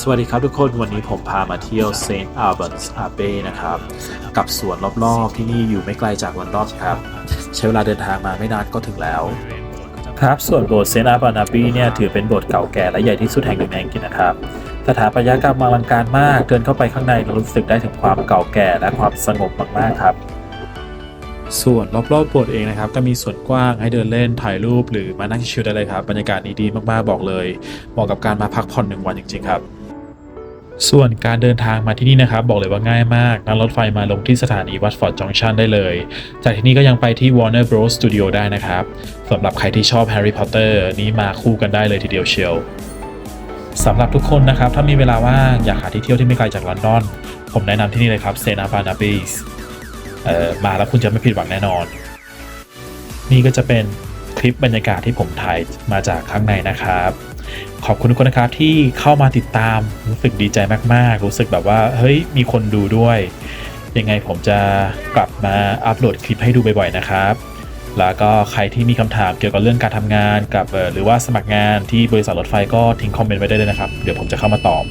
สวัสดีครับทุกคนวันนี้ผมพามาเที่ยวเซนต์อัลเบิร์ตส์อาเบนะครับ กับสวนรอบๆที่นี่อยู่ไม่ไกลจากลอนดอนครับ ใช้เวลาเดินทางมาไม่นานก็ถึงแล้ว ครับส่วนโบสถ์เซนต์อัลเบิร์ตอาเบเนี่ยถือเป็นโบสถ์เก่าแก่และใหญ่ที่สุดแห่งหนึ่งในอังกฤษนะครับ สถาปัตยกรรมอลังการมากเดินเข้าไปข้างในรู้สึกได้ถึงความเก่าแก่และความสงบมากๆครับส่วนรอบๆโบสถ์เองนะครับก็มีส่วนกว้างให้เดินเล่นถ่ายรูปหรือมานั่งชิลๆได้เลยครับบรรยากาศนี้ดีมากๆบอกเลยเหมาะกับการมาพักผ่อนหนึ่งวันจริงๆครับ ส่วนการเดินทางมาที่นี่นะครับ บอกเลยว่าง่ายมาก นั่งรถไฟมาลงที่สถานีวัตฟอร์ดจงชันได้เลย จากที่นี่ก็ยังไปที่ Warner Bros Studio ได้นะครับสำหรับใครที่ชอบ Harry Potter นี่มาคู่กันได้เลยทีเดียวเชียวสำหรับทุกคนนะครับ ถ้ามีเวลาว่างอยากหาที่เที่ยวที่ไม่ไกลจากลอนดอน ผมแนะนำที่นี่เลยครับเซนาบานาบีสเอ่อมาแล้วคุณจะไม่ผิดหวังแน่นอน นี่ก็จะเป็นคลิปบรรยากาศที่ผมถ่ายมาจากข้างในนะครับ ขอบคุณทุกคนนะครับที่เข้ามาติดตามรู้สึกดีใจมากๆ รู้สึกแบบว่าเฮ้ยมีคนดูด้วย ยังไงผมจะกลับมาอัปโหลดคลิปให้ดูบ่อยๆนะครับ แล้วก็ใครที่มีคำถามเกี่ยวกับเรื่องการทำงานกับหรือว่าสมัครงานที่บริษัทรถไฟก็ทิ้งคอมเมนต์ไว้ได้เลยนะครับ เดี๋ยวผมจะเข้ามาตอบ